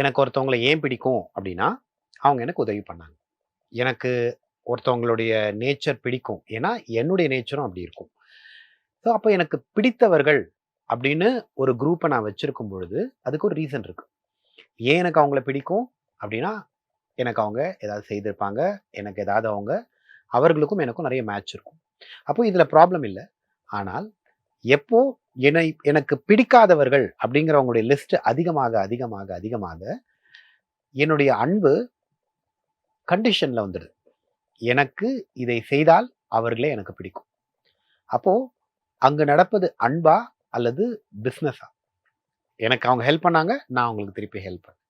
எனக்கு ஒருத்தவங்களை ஏன் பிடிக்கும் அப்படின்னா அவங்க எனக்கு உதவி பண்ணாங்க. எனக்கு ஒருத்தவங்களுடைய நேச்சர் பிடிக்கும். ஏன்னா என்னுடைய நேச்சரும் அப்படி இருக்கும். ஸோ அப்போ எனக்கு பிடித்தவர்கள் அப்படின்னு ஒரு குரூப்பை நான் வச்சுருக்கும் பொழுது அதுக்கு ஒரு ரீசன் இருக்குது ஏன் எனக்கு அவங்கள பிடிக்கும் அப்படின்னா எனக்கு அவங்க ஏதாவது செய்திருப்பாங்க. எனக்கு ஏதாவது அவங்க அவர்களுக்கும் எனக்கும் நிறைய மேட்ச் இருக்கும். அப்போ இதில் ப்ராப்ளம் இல்லை. ஆனால் எப்போ என்னை எனக்கு பிடிக்காதவர்கள் அப்படிங்கிறவங்களுடைய லிஸ்ட் அதிகமாக அதிகமாக அதிகமாக என்னுடைய அன்பு கண்டிஷனில் வந்துடுது. எனக்கு இதை செய்தால் அவர்களே எனக்கு பிடிக்கும். அப்போ அங்கு நடப்பது அன்பா அல்லது பிஸ்னஸா எனக்கு அவங்க ஹெல்ப் பண்ணாங்க நான் அவங்களுக்கு திருப்பி ஹெல்ப் பண்ணேன்.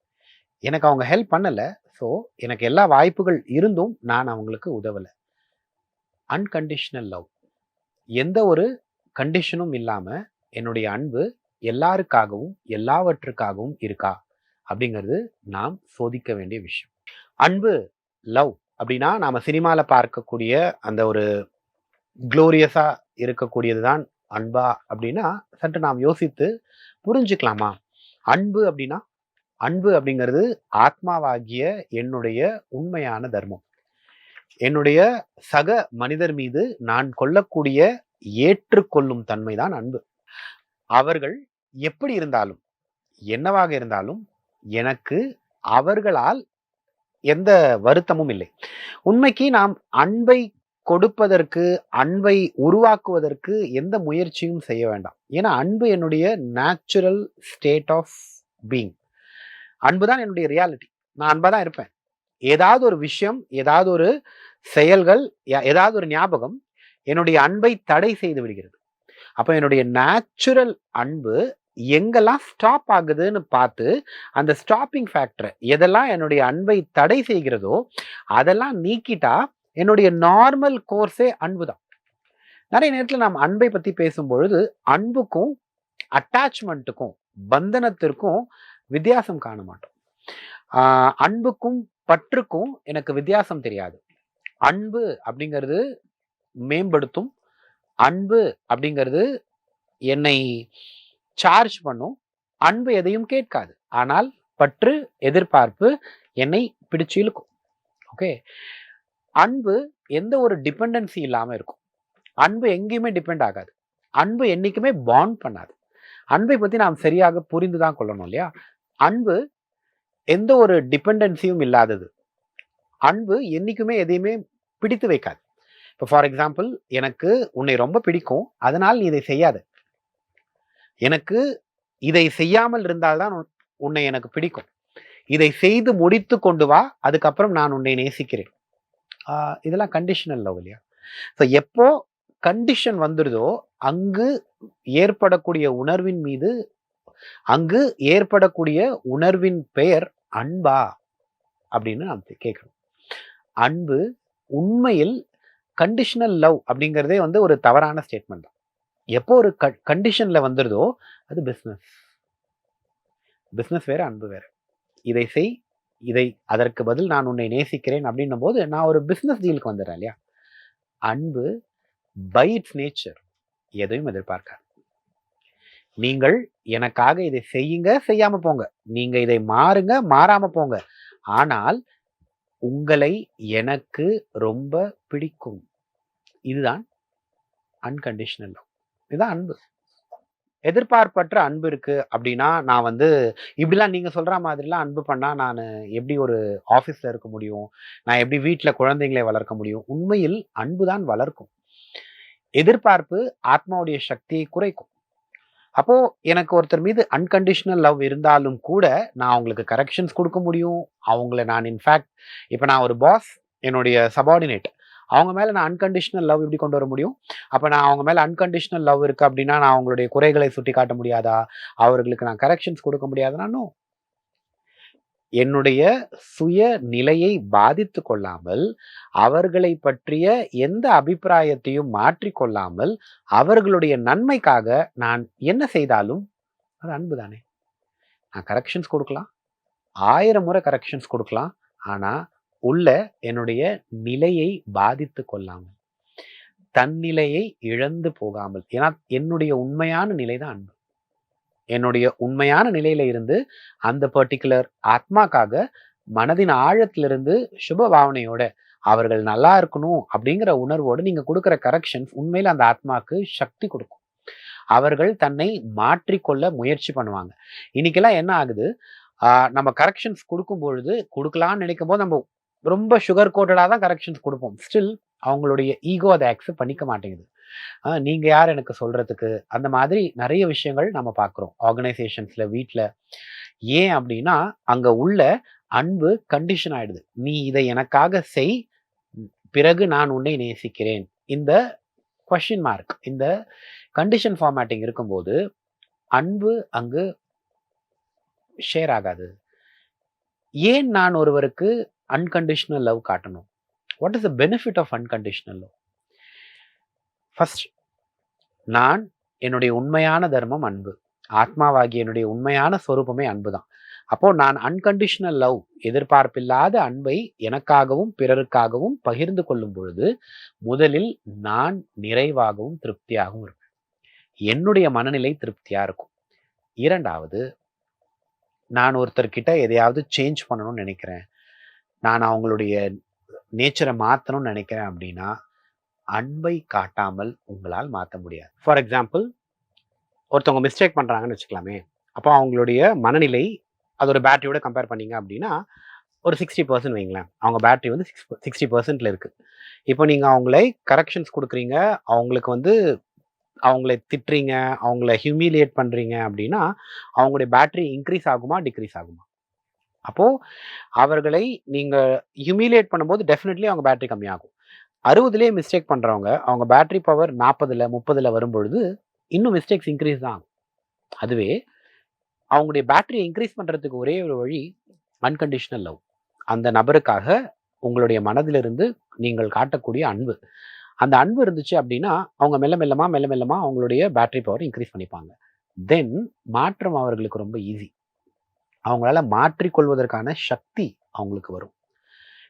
எனக்கு அவங்க ஹெல்ப் பண்ணலை ஸோ எனக்கு எல்லா வாய்ப்புகள் இருந்தும் நான் அவங்களுக்கு உதவலை. அன்கண்டிஷ்னல் லவ் எந்த ஒரு கண்டிஷனும் இல்லாமல் என்னுடைய அன்பு எல்லாருக்காகவும் எல்லாவற்றுக்காகவும் இருக்கா? அப்படிங்கிறது நாம் சோதிக்க வேண்டிய விஷயம். அன்பு லவ் அப்படின்னா நாம் சினிமாவில் பார்க்கக்கூடிய அந்த ஒரு க்ளோரியஸாக இருக்கக்கூடியது தான் அன்பா அப்படின்னா சற்று நாம் யோசித்து புரிஞ்சுக்கலாமா? அன்பு அப்படின்னா அன்பு அப்படிங்கிறது ஆத்மாவாகிய என்னுடைய உண்மையான தர்மம். என்னுடைய சக மனிதர் மீது நான் கொள்ளக்கூடிய ஏற்றுக்கொள்ளும் தன்மை தான் அன்பு. அவர்கள் எப்படி இருந்தாலும் என்னவாக இருந்தாலும் எனக்கு அவர்களால் எந்த வருத்தமும் இல்லை. உண்மைக்கு நாம் அன்பை கொடுப்பதற்கு அன்பை உருவாக்குவதற்கு எந்த முயற்சியும் செய்ய வேண்டாம். ஏன்னா அன்பு என்னுடைய நேச்சுரல் ஸ்டேட் ஆஃப் பீங் அன்பு தான் என்னுடைய ரியாலிட்டி நான் அன்பாக தான் இருப்பேன். ஏதாவது ஒரு விஷயம் ஏதாவது ஒரு செயல்கள் யா- ஏதாவது ஒரு ஞாபகம் என்னுடைய அன்பை தடை செய்து விடுகிறது. அப்போ என்னுடைய நேச்சுரல் அன்பு எங்கெல்லாம் ஸ்டாப் ஆகுதுன்னு பார்த்து அந்த ஸ்டாப்பிங் ஃபேக்டரை எதெல்லாம் என்னுடைய அன்பை தடை செய்கிறதோ அதெல்லாம் நீக்கிட்டா என்னுடைய நார்மல் கோர்ஸே அன்பு தான் நிறைய நேரத்தில் நாம் அன்பை பற்றி பேசும்பொழுது அன்புக்கும் அட்டாச்மெண்ட்டுக்கும் பந்தனத்திற்கும் வித்தியாசம் காண மாட்டோம். அன்புக்கும் பற்றுக்கும் எனக்கு வித்தியாசம் தெரியாது. அன்பு அப்படிங்கிறது மேம்படுத்தும். அன்பு அப்படிங்கிறது என்னை சார்ஜ் பண்ணும். அன்பு எதையும் கேட்காது. ஆனால் பற்று எதிர்பார்ப்பு என்னை பிடிச்சு இழுக்கும். ஓகே அன்பு எந்த ஒரு டிபெண்டன்சி இல்லாமல் இருக்கும். அன்பு எங்கேயுமே டிபெண்ட் ஆகாது. அன்பு என்னைக்குமே பாண்ட் பண்ணாது. அன்பை பற்றி நாம் சரியாக புரிந்து தான் கொள்ளணும் இல்லையா? அன்பு எந்த ஒரு டிபெண்டன்சியும் இல்லாதது. அன்பு என்னைக்குமே எதையுமே பிடித்து வைக்காது. இப்போ ஃபார் எக்ஸாம்பிள் எனக்கு உன்னை ரொம்ப பிடிக்கும். அதனால் நீ இதை செய்யாது. எனக்கு இதை செய்யாமல் இருந்தால்தான் உன்னை எனக்கு பிடிக்கும். இதை செய்து முடித்து கொண்டு வா. அதுக்கப்புறம் நான் உன்னை நேசிக்கிறேன். இதெல்லாம் கண்டிஷனல் லவ் இல்லையா? ஸோ எப்போ கண்டிஷன் வந்துடுதோ அங்கு ஏற்படக்கூடிய உணர்வின் மீது அங்கு ஏற்படக்கூடிய உணர்வின் பெயர் அன்பா அப்படின்னு நாம் கேட்கணும். அன்பு உண்மையில் கண்டிஷனல் லவ் அப்படிங்கிறதே வந்து ஒரு தவறான ஸ்டேட்மெண்ட் தான். எப்போ ஒரு கண்டிஷனில் வந்துடுதோ அது பிஸ்னஸ் பிஸ்னஸ் வேறு அன்பு வேறு. இதை செய் இதை அதற்கு பதில் நான் உன்னை நேசிக்கிறேன் அப்படின்னும் போது நான் ஒரு பிஸ்னஸ் டீலுக்கு வந்துடுறேன் இல்லையா? அன்பு பை இட்ஸ் நேச்சர் எதையும் எதிர்பார்க்காது. நீங்கள் எனக்காக இதை செய்யுங்க செய்யாமல் போங்க. நீங்கள் இதை மாறுங்க மாறாமல் போங்க. ஆனால் உங்களை எனக்கு ரொம்ப பிடிக்கும். இதுதான் அன்கண்டிஷனல் லவ் இதுதான் அன்பு. எதிர்பார்ப்பற்ற அன்பு இருக்கு அப்படின்னா நான் வந்து இப்படிலாம் நீங்க சொல்ற மாதிரிலாம் அன்பு பண்ணா நான் எப்படி ஒரு ஆஃபீஸ்ல இருக்க முடியும்? நான் எப்படி வீட்டில் குழந்தைங்களை வளர்க்க முடியும்? உண்மையில் அன்பு தான் வளர்க்கும். எதிர்பார்ப்பு ஆத்மாவுடைய சக்தியை குறைக்கும். அப்போது எனக்கு ஒருத்தர் மீது அன்கண்டிஷ்னல் லவ் இருந்தாலும் கூட நான் அவங்களுக்கு கரெக்ஷன்ஸ் கொடுக்க முடியும். அவங்கள நான் இன்ஃபேக்ட் இப்போ நான் ஒரு பாஸ் என்னுடைய சபார்டினேட் அவங்க மேலே நான் அன்கண்டிஷ்னல் லவ் எப்படி கொண்டு வர முடியும்? அப்போ நான் அவங்க மேலே அன்கண்டிஷ்னல் லவ் இருக்குது அப்படின்னா நான் அவங்களுடைய குறைகளை சுட்டி காட்ட முடியாதா? அவர்களுக்கு நான் கரெக்ஷன்ஸ் கொடுக்க முடியாதுன்னா. என்னுடைய சுய நிலையை பாதித்து கொள்ளாமல் அவர்களை பற்றிய எந்த அபிப்பிராயத்தையும் மாற்றிக்கொள்ளாமல் அவர்களுடைய நன்மைக்காக நான் என்ன செய்தாலும் அது அன்பு தானே நான் கரெக்ஷன்ஸ் கொடுக்கலாம். ஆயிரம் முறை கரெக்ஷன்ஸ் கொடுக்கலாம். ஆனால் உள்ள என்னுடைய நிலையை பாதித்து கொள்ளாமல் தன்னிலையை இழந்து போகாமல் ஏன்னா என்னுடைய உண்மையான நிலை தான் அன்பு. என்னுடைய உண்மையான நிலையில இருந்து அந்த பர்ட்டிகுலர் ஆத்மாக்காக மனதின் ஆழத்திலிருந்து சுப பாவனையோட அவர்கள் நல்லா இருக்கணும் அப்படிங்கிற உணர்வோடு நீங்க கொடுக்குற கரெக்ஷன்ஸ் உண்மையில அந்த ஆத்மாக்கு சக்தி கொடுக்கும். அவர்கள் தன்னை மாற்றிக்கொள்ள முயற்சி பண்ணுவாங்க. இன்னைக்கெல்லாம் என்ன ஆகுது? நம்ம கரெக்ஷன்ஸ் கொடுக்கும் பொழுது கொடுக்கலாம்னு நினைக்கும் போது நம்ம ரொம்ப சுகர் கோட்டடாக தான் கரெக்ஷன்ஸ் கொடுப்போம். ஸ்டில் அவங்களுடைய ஈகோ அதை அக்செப்ட் பண்ணிக்க மாட்டேங்குது. நீங்கள் யார் எனக்கு சொல்கிறதுக்கு அந்த மாதிரி நிறைய விஷயங்கள் நம்ம பார்க்குறோம். ஆர்கனைசேஷன்ஸில் வீட்டில் ஏன் அப்படின்னா அங்கே உள்ள அன்பு கண்டிஷன் ஆயிடுது. நீ இதை எனக்காக செய். பிறகு நான் உன்னை நேசிக்கிறேன். இந்த கொஷின் மார்க் இந்த கண்டிஷன் ஃபார்மேட்டிங் இருக்கும்போது அன்பு அங்கு ஷேர் ஆகாது. ஏன் நான் ஒருவருக்கு அன்கண்டிஷனல் லவ் காட்டணும்? What is the benefit of unconditional love first நான் என்னுடைய உண்மையான தர்மம் அன்பு. ஆத்மாவாகிய என்னுடைய உண்மையான ஸ்வரூபமே அன்பு தான் அப்போ நான் அன்கண்டிஷனல் லவ் எதிர்பார்ப்பில்லாத அன்பை எனக்காகவும் பிறருக்காகவும் பகிர்ந்து கொள்ளும் பொழுது முதலில் நான் நிறைவாகவும் திருப்தியாகவும் இருப்பேன். என்னுடைய மனநிலை திருப்தியா இருக்கும். இரண்டாவது நான் ஒருத்தர்கிட்ட எதையாவது சேஞ்ச் பண்ணணும்னு நினைக்கிறேன். நான் அவங்களுடைய நேச்சரை மாற்றணும்னு நினைக்கிறேன் அப்படின்னா அன்பை காட்டாமல் உங்களால் மாற்ற முடியாது. ஃபார் எக்ஸாம்பிள் ஒருத்தவங்க மிஸ்டேக் பண்ணுறாங்கன்னு வச்சுக்கலாமே. அப்போ அவங்களுடைய மனநிலை அதோட பேட்டரியோட கம்பேர் பண்ணீங்க அப்படின்னா ஒரு சிக்ஸ்டி பர்சன்ட் வைங்களேன். அவங்க பேட்டரி வந்து சிக்ஸ் சிக்ஸ்டி பர்சன்ட்ல இருக்குது இப்போ நீங்கள் அவங்களை கரெக்ஷன்ஸ் கொடுக்குறீங்க அவங்களுக்கு வந்து அவங்களை திட்டுறீங்க அவங்கள ஹியூமிலியேட் பண்ணுறீங்க அப்படின்னா அவங்களுடைய பேட்டரி இன்க்ரீஸ் ஆகுமா டிக்ரீஸ் ஆகுமா? அப்போது அவர்களை நீங்கள் ஹியூமிலியேட் பண்ணும்போது டெஃபினெட்லி அவங்க பேட்டரி கம்மியாகும். அறுபதுலேயே மிஸ்டேக் பண்ணுறவங்க அவங்க பேட்டரி பவர் நாற்பதில் முப்பதில் வரும்பொழுது இன்னும் மிஸ்டேக்ஸ் இன்க்ரீஸ் தான் ஆகும். அதுவே அவங்களுடைய பேட்டரியை இன்க்ரீஸ் பண்ணுறதுக்கு ஒரே ஒரு வழி அன்கண்டிஷனல் லவ் அந்த நபருக்காக உங்களுடைய மனதிலிருந்து நீங்கள் காட்டக்கூடிய அன்பு. அந்த அன்பு இருந்துச்சு அப்படின்னா அவங்க மெல்ல மெல்லமாக மெல்ல மெல்லமாக அவங்களுடைய பேட்டரி பவர் இன்க்ரீஸ் பண்ணிப்பாங்க. தென் மாற்றம் அவர்களுக்கு ரொம்ப ஈஸி அவங்களால மாற்றிக்கொள்வதற்கான சக்தி அவங்களுக்கு வரும்.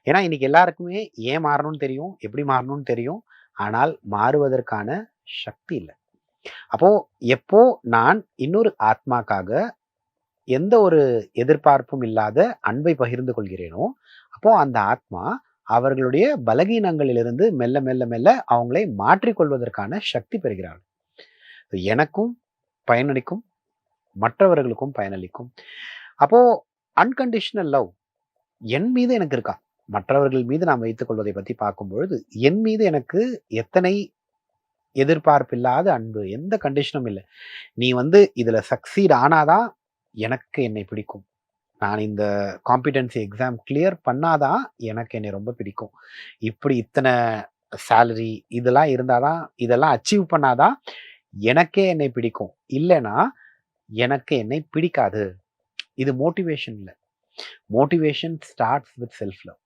ஏன்னா இன்னைக்கு எல்லாருக்குமே ஏன் மாறணும்னு தெரியும் எப்படி மாறணும்னு தெரியும் ஆனால் மாறுவதற்கான சக்தி இல்லை. அப்போ எப்போ நான் இன்னொரு ஆத்மாக்காக எந்த ஒரு எதிர்பார்ப்பும் இல்லாத அன்பை பகிர்ந்து கொள்கிறேனோ அப்போ அந்த ஆத்மா அவர்களுடைய பலகீனங்களிலிருந்து மெல்ல மெல்ல மெல்ல அவங்களை மாற்றிக்கொள்வதற்கான சக்தி பெறுகிறார்கள் எனக்கும் பயனளிக்கும் மற்றவர்களுக்கும் பயனளிக்கும். அப்போ அன்கண்டிஷனல் லவ் என் மீது எனக்கு இருக்கா? மற்றவர்கள் மீது நாம் வைத்துக் கொள்வதை பற்றி பார்க்கும் பொழுது என் மீது எனக்கு எத்தனை எதிர்பார்ப்பில்லாத அன்பு எந்த கண்டிஷனும் இல்லை. நீ வந்து இதுல சக்சீட் ஆனாதான் எனக்கு என்னை பிடிக்கும். நான் இந்த காம்பிடன்சி எக்ஸாம் கிளியர் பண்ணாதான் எனக்கு என்னை ரொம்ப பிடிக்கும். இப்படி இத்தனை சேலரி இதெல்லாம் இருந்தாதான் இதெல்லாம் அச்சீவ் பண்ணாதான் எனக்கே என்னை பிடிக்கும். இல்லைன்னா எனக்கு என்னை பிடிக்காது. இது மோட்டிவேஷன் இல்லை. Motivation starts with self love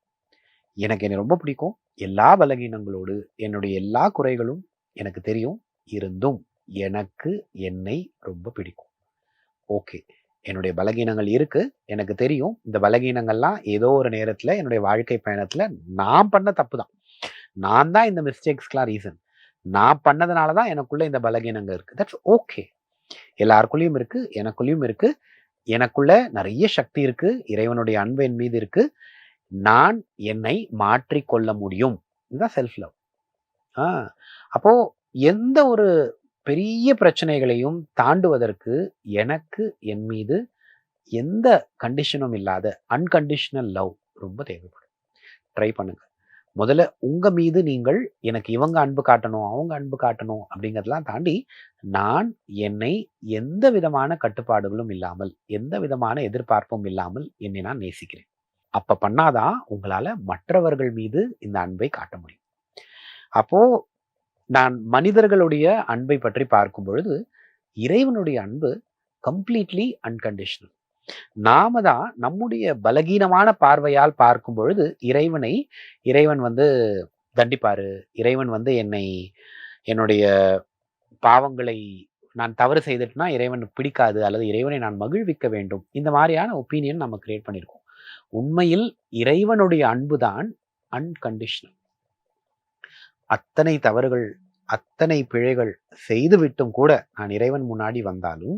எனக்கு என்னை ரொம்ப பிடிக்கும். எல்லா பலகீனங்களோடு என்னுடைய எல்லா குறைகளும் எனக்கு தெரியும். இருந்தும் எனக்கு என்னை ரொம்ப பிடிக்கும். ஓகே. என்னுடைய பலகீனங்கள் இருக்கு. எனக்கு தெரியும். இந்த பலகீனங்கள்லாம் ஏதோ ஒரு நேரத்தில் என்னுடைய வாழ்க்கை பயணத்தில் நான் பண்ண தப்பு தான். நான் தான் இந்த மிஸ்டேக்ஸ்க்கெலாம் ரீசன் நான் பண்ணதுனால தான் எனக்குள்ள இந்த பலகீனங்கள் இருக்கு. தட்ஸ் ஓகே எல்லாருக்குள்ளேயும் இருக்கு. எனக்குள்ளேயும் இருக்கு. எனக்குள்ள நிறைய சக்தி இருக்கு. இறைவனுடைய அன்பு என் மீது இருக்கு. நான் என்னை மாற்றிக்கொள்ள முடியும். இதுதான் செல்ஃப் லவ் ஆ அப்போ எந்த ஒரு பெரிய பிரச்சனைகளையும் தாண்டுவதற்கு எனக்கு என் மீது எந்த கண்டிஷனும் இல்லாத அன்கண்டிஷனல் லவ் ரொம்ப தேவைப்படும். ட்ரை பண்ணுங்க. முதல்ல உங்க மீது நீங்கள் எனக்கு இவங்க அன்பு காட்டணும் அவங்க அன்பு காட்டணும் அப்படிங்கிறதெல்லாம் தாண்டி நான் என்னை எந்த விதமான கட்டுப்பாடுகளும் இல்லாமல் எந்த விதமான எதிர்பார்ப்பும் இல்லாமல் என்னை நான் நேசிக்கிறேன். அப்ப பண்ணாதான் உங்களால மற்றவர்கள் மீது இந்த அன்பை காட்ட முடியும். அப்போ நான் மனிதர்களுடைய அன்பை பற்றி பார்க்கும் பொழுது இறைவனுடைய அன்பு கம்ப்ளீட்லி அன்கண்டிஷனல் நாம தான் நம்முடைய பலகீனமான பார்வையால் பார்க்கும் பொழுது இறைவனை இறைவன் வந்து தண்டிப்பாரு இறைவன் வந்து என்னை என்னுடைய பாவங்களை நான் தவறு செய்துட்டுனா இறைவன் பிடிக்காது அல்லது இறைவனை நான் மகிழ்விக்க வேண்டும் இந்த மாதிரியான ஒப்பீனியன் நம்ம கிரியேட் பண்ணியிருக்கோம். உண்மையில் இறைவனுடைய அன்பு தான் அன்கண்டிஷனல் அத்தனை தவறுகள் அத்தனை பிழைகள் செய்துவிட்டும் கூட நான் இறைவன் முன்னாடி வந்தாலும்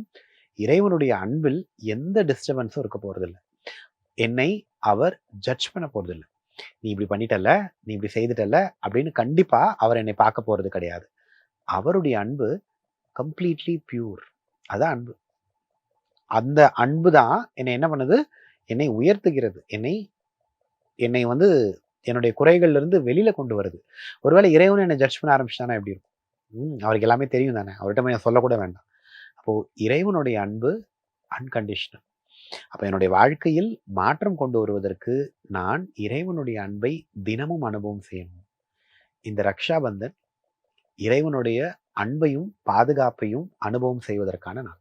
இறைவனுடைய அன்பில் எந்த டிஸ்டர்பன்ஸும் இருக்க போறதில்லை. என்னை அவர் ஜட்ஜ் பண்ண போறதில்லை. நீ இப்படி பண்ணிட்டல்ல நீ இப்படி செய்துட்டல்ல அப்படின்னு கண்டிப்பா அவர் என்னை பார்க்க போறது கிடையாது. அவருடைய அன்பு கம்ப்ளீட்லி பியூர் அதான் அன்பு. அந்த அன்பு தான் என்னை என்ன பண்ணுது? என்னை உயர்த்துகிறது. என்னை என்னை வந்து என்னுடைய குறைகள்லேருந்து வெளியில் கொண்டு வருது. ஒருவேளை இறைவன் என்னை ஜட்ஜ் பண்ண ஆரம்பிச்சிட்டானா எப்படி இருக்கும்? ம், அவருக்கு எல்லாமே தெரியும் தானே. அவர்கிட்ட நான் சொல்லக்கூட வேண்டாம். அப்போது இறைவனுடைய அன்பு அன்கண்டிஷனல் அப்போ என்னுடைய வாழ்க்கையில் மாற்றம் கொண்டு வருவதற்கு நான் இறைவனுடைய அன்பை தினமும் அனுபவம் செய்யணும். இந்த ரக்ஷாபந்தன் இறைவனுடைய அன்பையும் பாதுகாப்பையும் அனுபவம் செய்வதற்கான நாள்.